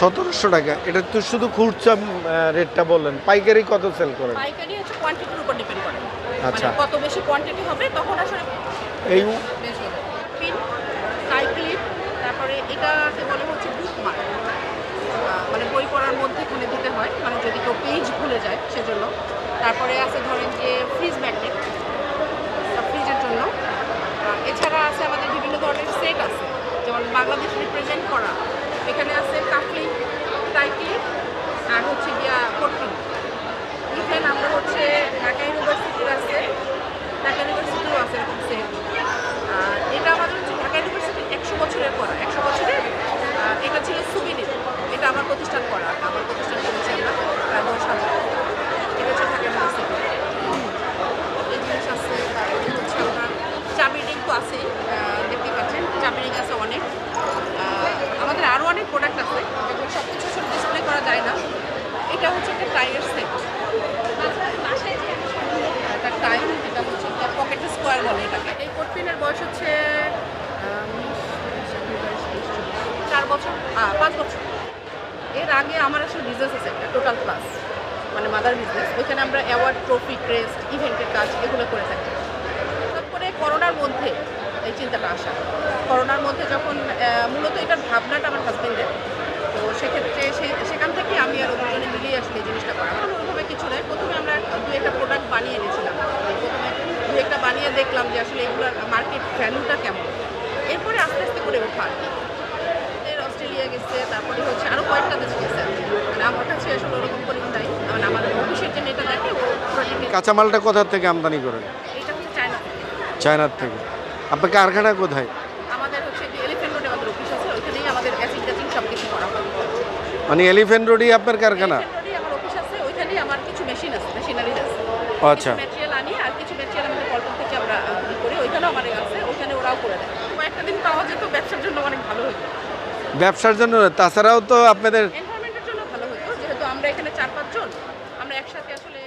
সতেরোশো টাকা। এটা তো শুধু খুচরা রেটটা বললেন। পাইকারি কত সেল করেন? পাইকারি হচ্ছে কোয়ান্টিটির উপর ডিপেন্ড করে। আচ্ছা। মানে কত বেশি কোয়ান্টিটি হবে তখন আসলে এই পিন সাইক্লিপ তারপরে এটাকে বলে হচ্ছে মানে বই পড়ার মধ্যে খুলে দিতে হয়। মানে যদি কেউ পেজ ভুলে যায় সেজন্য। তারপরে আছে ধরেন যে ফ্রিজ ম্যাগনেট ফ্রিজের জন্য। এছাড়া আছে আমাদের বিভিন্ন ধরনের সেট আছে। যেমন বাংলাদেশ রিপ্রেজেন্ট করা। এখানে আছে কাফলি টাইকলি আর হচ্ছে গিয়া কোটপিন ইভেন আমরা হচ্ছে ঢাকা ইউনিভার্সিটির আছে ঢাকা ইউনিভার্সিটিও আছে এরকম সেট আর এটা আমাদের হচ্ছে ঢাকা ইউনিভার্সিটি একশো বছরের পর একশো বছরের আহ, এটা ছিল সুবিনির এটা আমার প্রতিষ্ঠান করা আমার প্রতিষ্ঠান করেছি আমরা প্রায় দশ হাজার এটা হচ্ছে ঢাকা ইউনিভার্সিটি এই জিনিস আছে তারপরে হচ্ছে আমরা চাবি রিং তো আছেই আহ, দেখতেই পাচ্ছেন চাবি রিং আছে অনেক আহ, আমাদের আরও অনেক প্রোডাক্ট আছে যেগুলো সব কিছু আসলে ডিসপ্লে করা যায় না এটা হচ্ছে একটা টায়ার সেট একটা টাইম এটা হচ্ছে পকেট স্কোয়ার বলে এটাকে। এই কোটপিনের বয়স হচ্ছে চার বছর পাঁচ বছর। এর আগে আমার আসলে বিজনেস আছে একটা টোটাল প্লাস মানে মাদার বিজনেস ওইখানে আমরা অ্যাওয়ার্ড ট্রফি ক্রেস্ট ইভেন্টের কাজ এগুলো করে থাকি। তারপরে করোনার মধ্যে এই চিন্তাটা আসা। করোনার মধ্যে যখন মূলত এটার ভাবনাটা আমার হাজবেন্ডের তো সেক্ষেত্রে সে- সেখান থেকে আমি আর দুজনে মিলিয়ে আসলে এই জিনিসটা করা আমার ওইভাবে কিছু নয় প্রথমে আমরা দু একটা প্রোডাক্ট বানিয়ে এনেছিলাম প্রথমে দু একটা বানিয়ে দেখলাম যে আসলে এগুলোর মার্কেট ভ্যালুটা কেমন। এরপরে আস্তে আস্তে করে ওঠা অস্ট্রেলিয়া গেছে তারপরে হচ্ছে আরও কয়েকটা দেশ গেছে। মানে আমার কাছে আসলে ওরকম করে নাই। মানে আমার অফিসের জন্য এটা দেখে ও কাঁচামালটা কোথা থেকে আমদানি করেন এটা হচ্ছে চায়না থেকে। চায়নার থেকে। আপনার কারখানা কোথায়? আমাদের হচ্ছে যে এলিফেন্ট রোডে আমাদের অফিস আছে ওইখানেই আমাদের অ্যাসিড সব কিছু করা হয়। মানে এলিফেন্ট রোডই আপনার কারখানা? আমার অফিস আছে ওইখানেই আমার কিছু মেশিন আছে আচ্ছা। ম্যাটেরিয়াল আনি আর কিছু ম্যাটেরিয়াল আমাদের পল্টন থেকে আমরা আহ, ই আমার ওরাও করে দেয়। কয়েকটা দিন পাওয়া যেত ব্যবসার জন্য অনেক ভালো হতো। ব্যবসার জন্য তাছাড়াও তো আপনাদের এনভায়রনমেন্টের জন্য ভালো হতো যেহেতু আমরা এখানে চার পাঁচজন আমরা একসাথে আসলে